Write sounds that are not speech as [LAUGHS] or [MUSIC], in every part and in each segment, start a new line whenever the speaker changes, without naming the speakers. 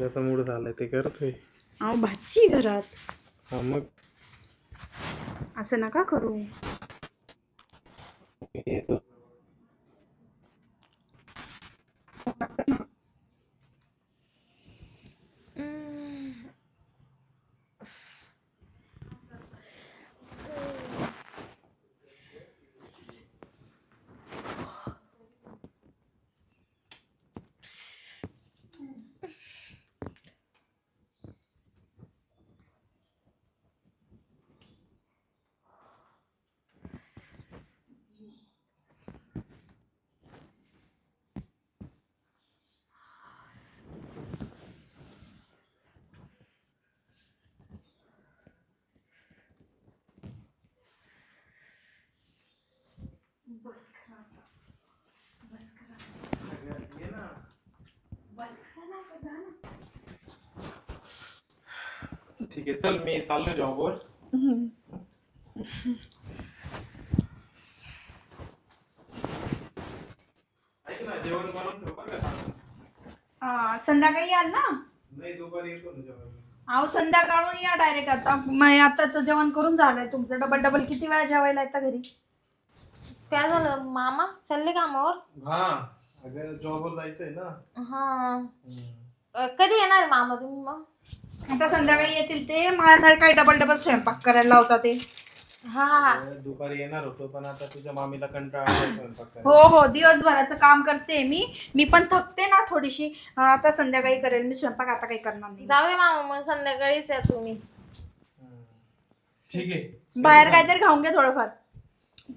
ज्याचा मूड झालाय ते करतोय
अहो भाची आहे घरात.
हा मग?
असं नका करू.
येतो. ठीक आहे चल मी चाललो जॉबवर ऐक ना जेवण बनवून ठेव बरं का?
संध्याकाळी याल ना?
नाही दुपारी येतो ना जेवण
अहो संध्याकाळून या डायरेक्ट आता. मग आताच जेवण करून झालंय तुमचं. डबल डबल किती वेळा जेवायला येतं घरी?
काय झालं? मामा चालले कामावर?
हा. अगं जॉबवर जायचंय ना.
हा.
हम्म.
अ, कधी येणार मामा तुम्ही मग?
आता संध्याकाळी येतील ते. मला नाही काही डबल डबल स्वयंपाक करायला लावता ते.
हा हा
अगं, दुपारी येणार होतो पण आता तुझ्या मामीला कंटाळा आलाय स्वयंपाक करायला.
हो हो. दिवसभराचं काम करते मी. मी पण थकते ना थोडीशी. अं, आता संध्याकाळी करेल. मी स्वयंपाक आता काही करणार नाही.
जाऊ दे मामा मग संध्याकाळीच या तुम्ही.
हम्म. ठीक आहे.
बाहेर काहीतरी खाऊन घ्या थोडंफार.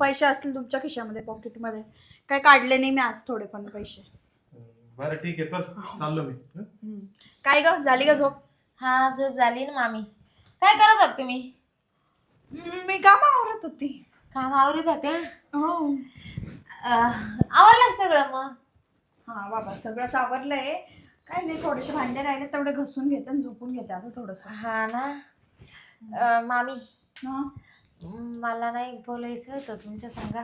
पैसे असतील तुमच्या खिशामध्ये पॉकेटमध्ये काय काढले नाही मी आज थोडे पण पैसे.
बरं ठीक आहे चल चाललो मी. हं?
हम्म. काय ग झाली का झोप?
हा झोप झाली ना मामी. काय करत आहात तुम्ही?
हम्म, मी कामा आवरत होती.
काम आवरीत होते
हो.
आवरलं सगळं मग?
हा बाबा सगळंच आवरलंय. काय नाही थोडेसे भांडे राहिले तेवढे घसून घेते आणि झोपून घेते आता थोडस.
हा ना? अ, मामी.
हा?
मला नाही बोलायचं होतं तुमच्या सांगा.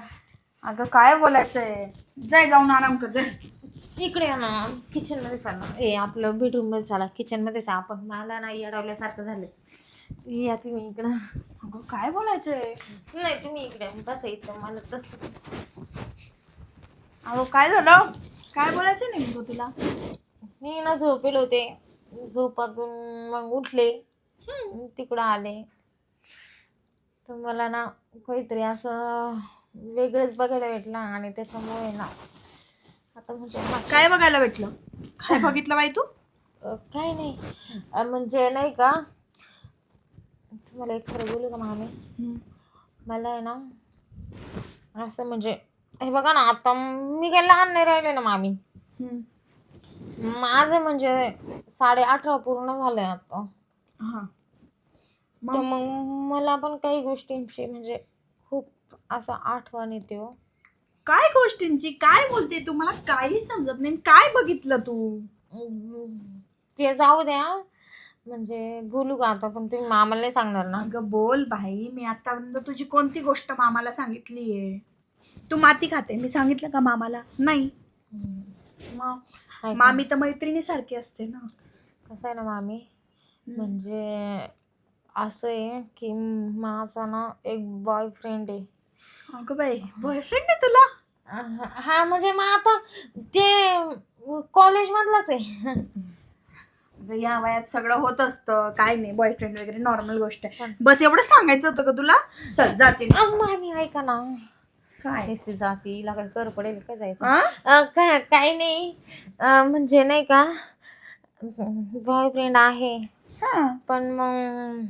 अगं काय बोलायचंय? जाय जाऊन आराम कर जाय.
इकडे या ना किचनमध्ये चाला ए आपलं बेडरूममध्ये चाला किचनमध्ये चा आपण मला ना येडवल्यासारखं झालं. या तुम्ही इकडं.
अगं काय बोलायचंय?
नाही तुम्ही इकडे बस इथं मला तसं.
अगं काय झालं? काय बोलायचं नाही गं तुला?
मी ना झोपेल होते. झोपातून मग उठले. तिकडं आले. तर मला ना काहीतरी असं वेगळंच बघायला भेटलं आणि त्याच्यामुळे ना आता म्हणजे मा-
काय बघायला भेटलं? काय [LAUGHS] बघितलं बाई तू?
अं, काय नाही. अं, म्हणजे नाही का तुम्हाला एक खरं बोलू का मामी? मला आहे ना असं म्हणजे हे बघा ना आता मी काही लहान नाही राहिले ना मामी. माझं म्हणजे साडे अठरा पूर्ण झालंय आता.
हा.
तर मग मला पण काही गोष्टींची म्हणजे खूप असं आठवण येते हो.
काय गोष्टींची? काय बोलते तू? मला काही समजत नाही. काय बघितलं तू?
ते जाऊ द्या. म्हणजे बोलू का आता? पण तुम्ही मामाला नाही सांगणार ना.
अगं बोल भाई मी आतापर्यंत तुझी कोणती गोष्ट मामाला सांगितलीये? तू माती खाते. मी सांगितलं का मामाला? नाही. मग? मामी तर मैत्रिणी सारखी असते ना.
कसं आहे ना मामी? म्हणजे असं आहे की माझा ना एक बॉयफ्रेंड आहे.
अगं बाई बॉयफ्रेंड आहे तुला?
अह, हा म्हणजे मग आता ते कॉलेजमधलाच आहे.
अगं, या वयात सगळं होत असतं. काय नाही बॉयफ्रेंड वगैरे नॉर्मल गोष्ट आहे. बस एवढं सांगायचं होतं का तुला? चल जाते मी.
अहो, मामी ऐका ना.
काय?
नुसती जाती लागा कर पडेल काय जायचं?
आ?
काय काही नाही. म्हणजे नाही का बॉयफ्रेंड आहे.
हा.
पण मग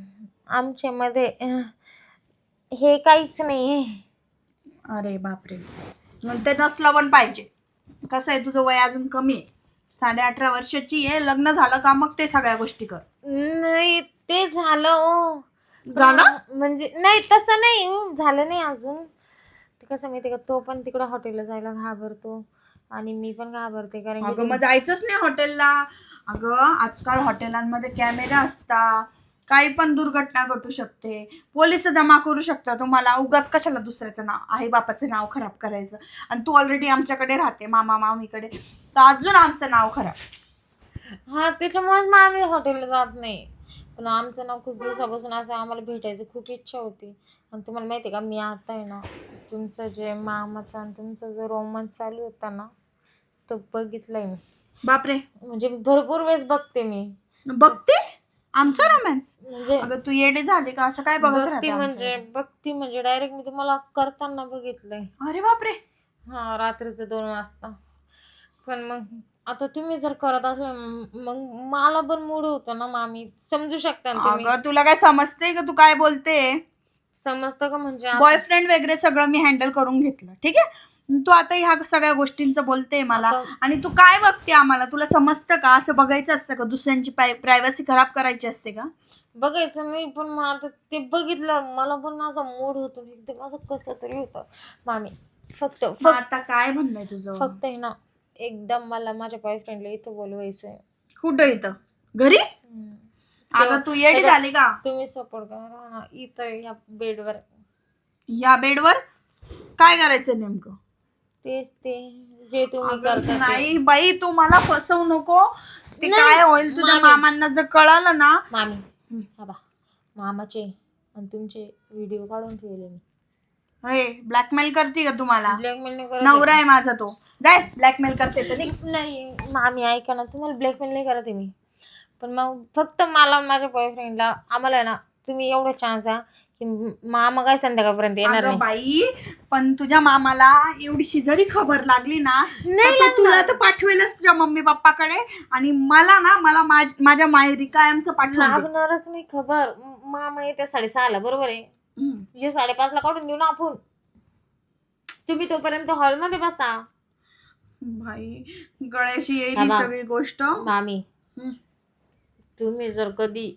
आमच्यामध्ये हे काहीच नाही आहे
अरे बापरे. मग ते नसलं पण पाहिजे. कसं आहे तुझं वय अजून कमी आहे. साडे अठरा वर्षाची आहे लग्न झालं का मग ते सगळ्या गोष्टी कर.
नाही ते झालं ओ.
झालं?
म्हणजे नाही तसं नाही हो, झालं नाही अजून. ते कसं माहिती का तो पण तिकडं हॉटेलला जायला घाबरतो. आणि मी पण घाबरते कारण की
अगं मग जायचंच नाही हॉटेलला. अगं आजकाल हॉटेलांमध्ये कॅमेरा असता. काही पण दुर्घटना घटू शकते. पोलीस जमा करू शकता तुम्हाला उगाच कशाला दुसऱ्याचं नाव आई बापाचं नाव खराब करायचं? आणि तू ऑलरेडी आमच्याकडे राहते मामा मामीकडे. तर अजून आमचं नाव खराब.
हा त्याच्यामुळेच मग आम्ही हॉटेलला जात नाही. पण आमचं ना खूप दिवसापासून असं आम्हाला भेटायची खूप इच्छा होती. आणि तुम्हाला माहिती आहे का मी आता आहे ना तुमचं जे मामाचा आणि तुमचा जो रोमन्स चालू होता ना तो बघितलाय मी.
बापरे.
म्हणजे भरपूर वेळेस बघते मी.
बघते? आमचा रोमॅन्स
म्हणजे
अगं तू येडे झाली का? असं काय बघत
बघती
राहते
म्हणजे
आमचं?
बघती म्हणजे डायरेक्ट मी तुम्हाला करताना बघितलंय.
अरे बापरे.
हा रात्रीचं दोन वाजता. पण मग आता तुम्ही जर करत असले मग मला पण मूड होतो ना मामी. समजू शकता ना तुम्ही.
अगं तुला काय समजते का? तू काय बोलते?
समजतं का म्हणजे आता-
बॉयफ्रेंड वगैरे सगळं मी हँडल करून घेतलं. ठीक आहे? तू आता ह्या सगळ्या गोष्टींचं बोलते मला आणि तू काय बघते आम्हाला? तुला समजतं का? असं बघायचं असतं का? दुसऱ्यांची प्रायव्हसी खराब करायची असते का?
बघायचं नाही पण मग आता ते बघितलं मला पण असा मूड होतो एकदम असं कसं तरी होतं. मामी फक्त फक्त
आता काय म्हणणं तुझं?
फक्त आहे ना एकदम मला माझ्या बॉयफ्रेंडला इथं बोलवायचंय.
कुठं इथं? घरी. अगं तू येडी झाली का?
तुम्ही सपोर्ट करा इथं या बेडवर
या बेडवर काय करायचं नेमकं?
तेच ते जे तुम्ही करता ते.
नाही बाई तू मला फसवू नको ते
नाही,
काय होईल तुझ्या
मामी.
मामांना जर कळालं ना
मामी हा बा मामाचे आणि तुमचे व्हिडिओ काढून ठेवले मी
ब्लॅकमेल करते का तुम्हाला
ब्लॅकमेल नाही करत
नवरा आहे माझा तो जाय ब्लॅकमेल करते तर निघ.
आहे. नाही मामी ऐका ना तुम्हाला ब्लॅकमेल नाही करत आहे मी पण मग फक्त मला माझ्या बॉयफ्रेंडला आम्हाला आहे ना तुम्ही एवढं चान्स द्या की म- मामा काय संध्याकाळपर्यंत येणार
अगं
नाही
बाई पण तुझ्या मामाला एवढीशी जरी खबर लागली ना तर
नाही
तो तुला तर पाठवेलच तुझ्या मम्मी पप्पाकडे आणि मला ना मला माझ- माझ्या माहेरी कायमचं पाठवून दे.
लागणारच नाही खबर म- मामा येते साडेसहाला बरोबर आहे. जे साडेपाचला काढून देऊ ना आपण तुम्ही तोपर्यंत हॉलमध्ये बसा
बाई गळ्याशी येईल ही
थांबा.
सगळी गोष्ट
मामी. तुम्ही जर कधी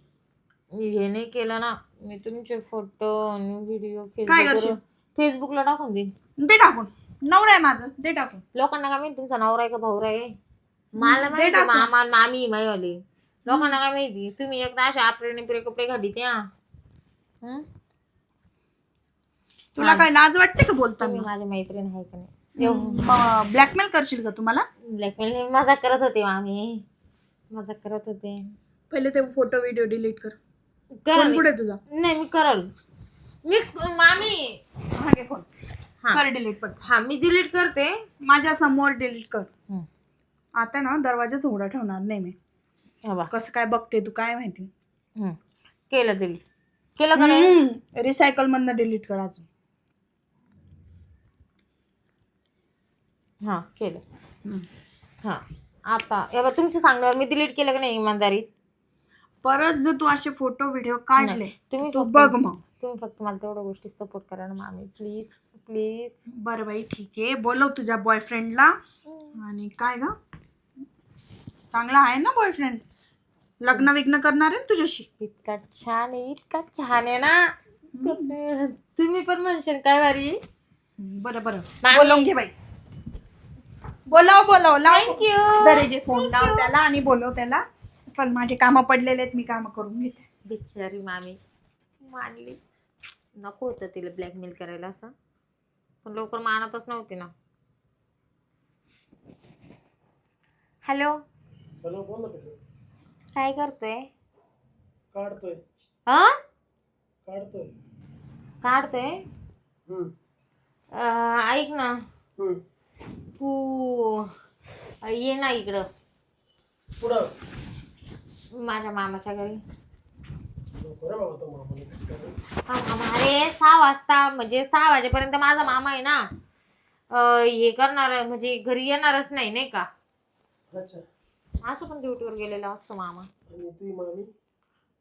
हे नाही केलं ना मी तुमचे फोटो आणि व्हिडिओ
काय करशील?
फेसबुकला टाकून देईन.
दे टाकून. नवरा आहे माझं दे टाकून.
लोकांना काय माहिती तुमचा नवरा आहे का भाऊरा आहे? मला माहिती
टाकून.
मामा मामी माईवाले लोकांना काय माहिती? तुम्ही एकदा असे आपले पुरे कपडे घाली त्या
तुला काय लाज वाटते का
तुम्ही
बोलताना
माझी मैत्रीण आहे का नाही?
ब्लॅकमेल करशील का तुम्हाला?
ब्लॅकमेल मजा करत होते मामी. मजा करत होते.
पहिले ते फोटो व्हिडिओ डिलीट कर.
करा
कुठे तुझा?
नाही मी करल. मी मामी.
घे फोन
हा.
कर डिलीट पण
हा मी डिलीट करते.
माझ्यासमोर डिलीट कर. आता ना दरवाजाच उघडा ठेवणार नाही मी.
हा बा.
कसं काय बघते तू काय माहिती.
केलं डिलीट केलं का नाही?
रिसायकल मधनं डिलीट कर अजून.
हा केलं. हा. आता या बा तुमच्या सांगण्यावर मी डिलीट केलं का नाही इमानदारीत?
परत जर तू असे फोटो व्हिडिओ काढले.
तुम्ही
तू बघ मग.
तुम्ही फक्त मला तेवढ्या गोष्टी सपोर्ट करा ना मामी. प्लीज प्लीज
बरं बाई ठीक आहे. बोलव तुझ्या बॉयफ्रेंडला आणि काय ग? चांगला आहे ना बॉयफ्रेंड लग्न विग्न करणार आहे ना तुझ्याशी?
इतका छान आहे इतका छान आहे ना. तुम्ही पण म्हणशाल काय भारी?
बरं बरं.
मामी.
बोलवून घे बाई. बोलव बोलव. लाव.
थँक्यू
फोन लाव त्याला आणि बोलव त्याला. चल माझे कामं पडलेले आहेत मी कामं करून घेते.
बिचारी मामी. मानली. नको होतं तिला ब्लॅकमेल करायला असं. पण लवकर मानतच नव्हती ना. हॅलो?
हॅलो बोल ना बेटा.
काय करतोय?
काढतोय.
हा?
काढतोय.
काढतोय?
हम्म.
अं, ऐक ना.
हम्म.
तू ये ना इकडं.
पुढं.
माझ्या मामाच्या घरी. हा मामा अरे सहा वाजता म्हणजे सहा वाजेपर्यंत माझा मामा आहे ना. अं, हे करणार म्हणजे घरी येणारच नाही नाही का?
अच्छा.
असं पण ड्युटीवर गेलेला असतो मामा.
आणि तुझी मामी?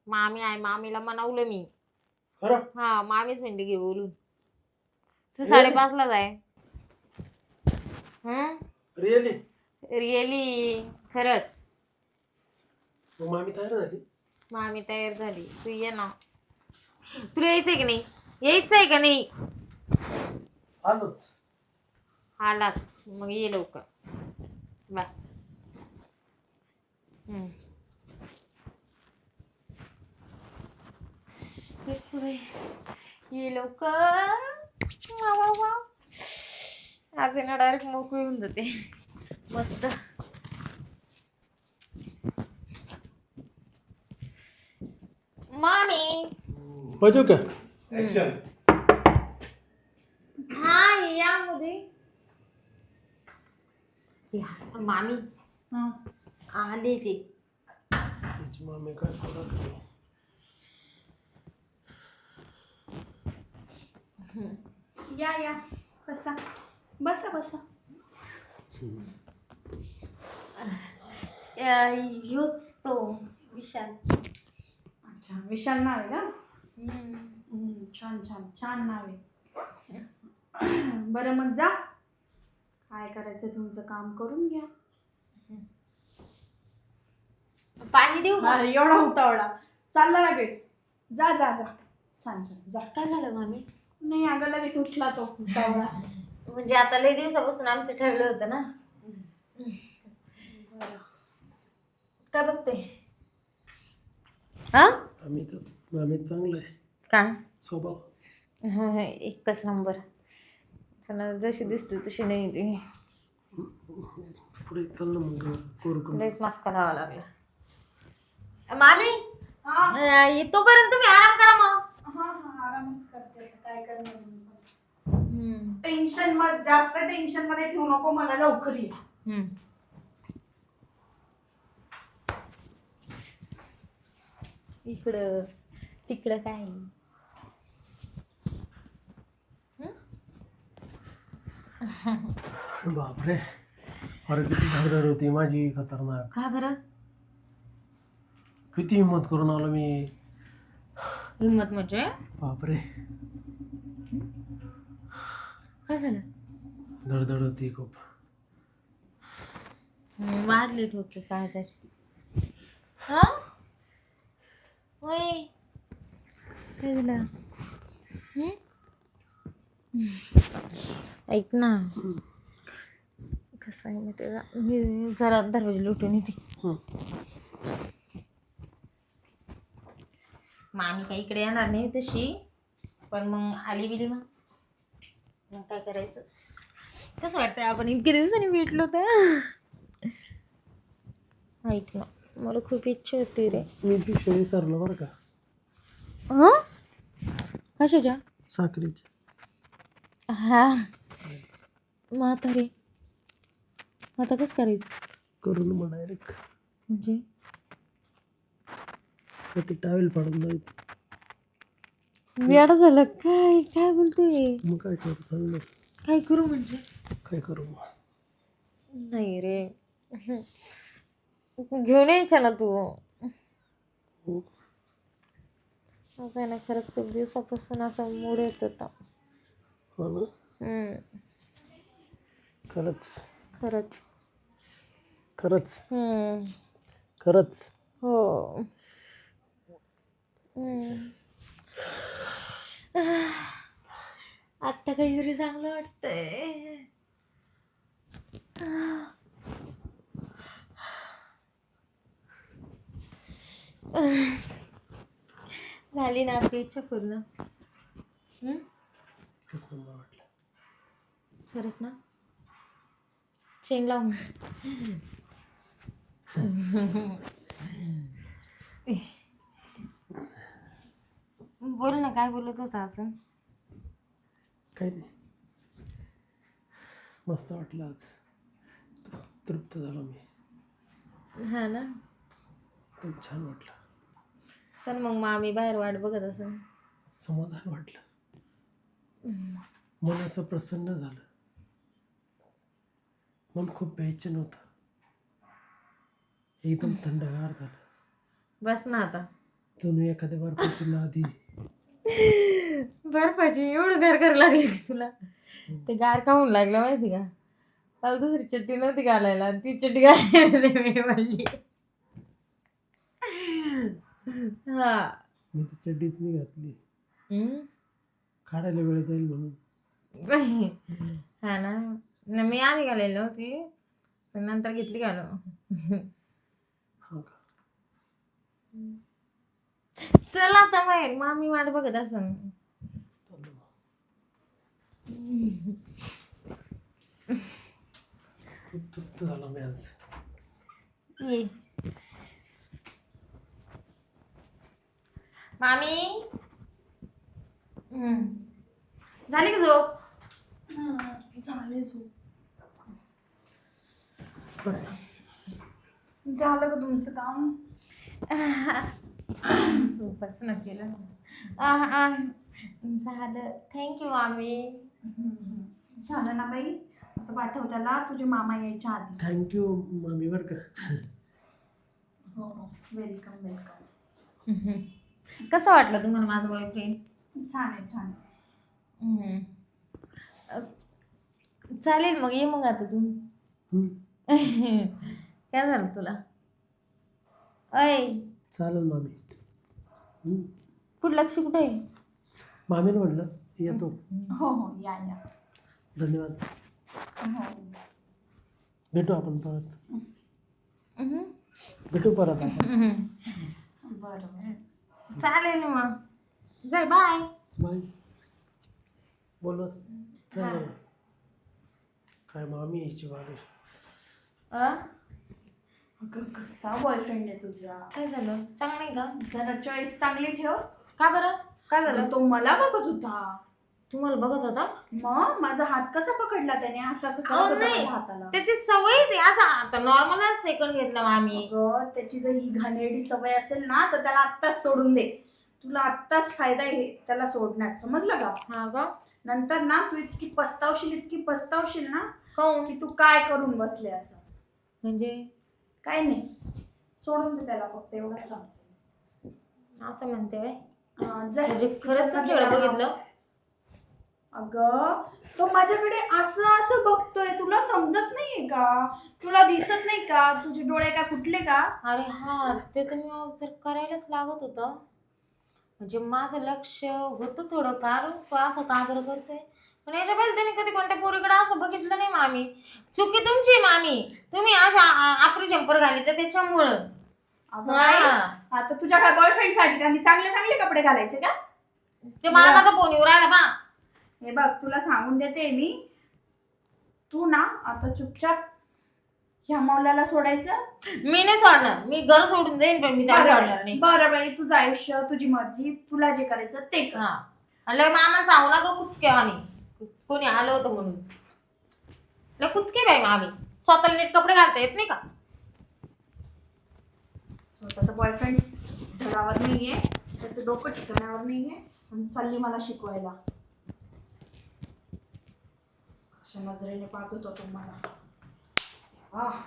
मामी आहे मामीला मनवलं मी.
खरं?
हा मामीच म्हणते घे बोलून. तू साडेपाचला जाय. हम्म
रिअली
रिअली खरंच.
मग मामी तयार झाली?
मामी तयार झाली. तू ये ना. तुला यायचंय का नाही? यायचंय का नाही?
आलोच.
आलाच. मग ये लवकर. बाय. हम्म. ये लवकर. वा वा वा. आज आहे ना डायरेक्ट मोकळी होऊन जाते. मस्त.
पाहिजे का?
ऍक्शन
हा यामध्ये या, मामी.
हं.
आले ते.
तिची मामी काय नाही.
या या. बसा. बसा बसा.
अं, ह्योच तो विशाल.
अच्छा विशाल नाव आहे का? हम्म, छान छान छान नाव आहे. बरं मग जा. काय करायचं तुमचं काम करून घ्या.
पाणी देऊ का?
हा, एवढा उतावळा. चालला लगेच. जा जा जा. छान छान जा.
काय झालं मामी?
नाही अगं लगेच उठला तो उतावळा.
म्हणजे आता लय दिवसापासून आमचं ठरलं होतं ना? काय बघते हा?
आम्ही तस मामी चांगलं आहे.
काय
स्वभाव.
हा, एकच नंबर. त्यांना जशी दिसते तशी नाही ती.
पुढे चल ना मग करू
लयच मास्का लावा लागला. मामी?
हा.
अं, तोपर्यंत तुम्ही आराम करा मग.
हा हा आरामच करते काय करणार टेन्शनमध्ये जास्त टेन्शनमध्ये ठेवू नको मला लवकर ये.
हम्म. इकडं तिकडं काय?
बापरे. अरे किती धारदार होती माझी खतरनाक.
का बरं?
किती हिंमत करून आलो मी.
हिंमत म्हणजे?
बापरे.
काय झालं?
धडधड होती खूप.
वाढले ठोके काय झालं हा? होय. काय झालं? ऐक ना. कसं आहे का? मी जरा दरवाजा लुटून येते. मामी काही इकडे येणार नाही तशी. पण मग आली बिली मग. मग काय करायचं? कसं वाटतंय आपण इतके दिवसांनी भेटलो तर? ऐक ना. मला खूप इच्छा होती रे.
मी पिशवी विसरलो बरं का.
हं? कशाच्या?
साखरेची
हा. मग आता रे. आता कसं करायचं?
करून मग डायरेक्ट
म्हणजे?
ते टावेल पाडून जायचं
वेळा झालं. काय काय बोलतोय?
मग काय करू सांग ना.
काय करू म्हणजे?
काय करू मग?
नाही रे. घेऊन यायच्या ना तू.
हो.
असं ना खरंच खूप दिवसापासून असा मूड येत होता.
हो ना?
हम्म,
खरंच.
खरंच.
खरंच.
हम्म,
खरंच.
हो. हम्म. आत्ता काहीतरी चांगलं वाटतंय. [LAUGHS] झाली ना आपली इच्छा पूर्ण. खरंच ना? चेन लावून बोल ना काय बोलत होता अजून?
काही नाही. मस्त वाटलं आज. तृप्त झालो मी.
हा ना?
खूप छान वाटलं.
सर मग मामी बाहेर वाट बघत असेल.
समाधान वाटलं. मन असं प्रसन्न झालं. मन खूप बेचैन होतं. एकदम थंडगार झालं.
बस ना आता.
जणू एखाद्या बर्फाची आधी
बर्फाची एवढं गार करायला लागले की तुला. ते गार खाऊन लागलं माहिती का? मला दुसरी चट्टी नव्हती घालायला. ती चट्टी घालायला मी म्हणली. हा.
मी ती चड्डीच नाही घातली.
हम्म?
काढायला वेळ जाईल म्हणून. [LAUGHS]
हा ना. न मी आधी घालेली नव्हती पण नंतर घेतली घालून.
हा का?
चल आता बाहेर. मामी वाट बघत असं
चाललं मग. [LAUGHS] खूप तृप्त झालो मी आज.
ये. मामी? हम्म. झाली का झोप?
झाले झोप. झालं का तुमचं काम?
उपासना केलं. आह, आह. झालं. थँक्यू मामी.
झालं ना बाई? आता पाठव त्याला. तुझे मामा यायच्या आधी.
थँक्यू मम्मी बरं का.
हो हो. वेलकम वेलकम
कसं वाटलं तुम्हाला माझं बॉयफ्रेंड
छान आहे छान आहे.
चालेल मग ये मग आता तू.
हम्म, [LAUGHS]
काय झालं तुला? अय.
चालेल मामी. हम्म,
कुठं लक्ष कुठे आहे?
मामीला म्हटलं येतो
हो हो या या.
धन्यवाद.
हो.
भेटू आपण परत.
हम्म.
भेटू परत आपण. [LAUGHS]
बरं बरं.
चालेल मग. जाय बाय.
बाय. बोलत चालेल काय मामी यायची
अगं कसा बॉयफ्रेंड आहे तुझा?
काय झालं? चांगलं आहे का?
जरा चॉईस चांगली ठेव.
का बरं? काय झालं?
तो मला बघत होता.
तुम्हाला बघत होता?
मग? माझा हात कसा पकडला त्याने? असं असं
अहो,
करत होता
नाही.
माझ्या हाताला.
त्याची सवय ते असा आता नॉर्मल सेकंड घेतला आम्ही.
अगं त्याची जर ही घाणेरडी सवय असेल ना तर त्याला आत्ताच सोडून दे. तुला आत्ताच फायदा आहे त्याला सोडण्यात. समजलं का?
हा का
नंतर ना तू इतकी पस्तावशील इतकी पस्तावशील ना
काऊन?
की तू काय करून बसले असं?
म्हणजे?
काय नाही. सोडून दे त्याला फक्त एवढंच सांग
असं म्हणते व्हय.
अं, जा.
म्हणजे खरंच तुमच्याकडे बघितलं
अगं तो माझ्याकडे असं असं बघतोय. तुला समजत नाहीये का? तुला दिसत नाही का? तुझे डोळे काय फुटले का?
अरे हा ते तर मी ऑब्झर्व करायलाच लागत होतं. म्हणजे माझं लक्ष होतं थोडंफार. तो असं का बरं करते पण याच्या पहिले त्याने कधी कोणत्या पोरीकडे असं बघितलं नाही मामी. चुकी तुमची आहे, मामी. तुम्ही अशा आपली जंपर घाली तर त्याच्यामुळं.
अगं
हा.
आता तुझ्या काय बॉयफ्रेंडसाठी का? मी चांगले चांगले कपडे घालायचे का?
ते मामाचा फोन येऊ राहिला बा
हे बघ तुला सांगून देते मी. तू ना आता चुपचाप ह्या मौलाला सोडायचं.
मी नाही सोडणार. मी घर सोडून जाईन पण मी त्याला सोडणार
बरं
नाही.
बरं बाई तुझं आयुष्य तुझी मर्जी तुला जे करायचं ते कर.
हा. आणि लय मामा सांगू नका कुचके आणि कोणी आलं होतं म्हणून. लय कुचके बाई मामी. स्वतःला नीट कपडे घालता येत नाही का?
स्वतःचा बॉयफ्रेंड घरावर नाहीये. त्याचं डोकं ठिकाणावर नाहीये. आणि चालली मला शिकवायला. अशा नजरेने पाहत होता तो मला आह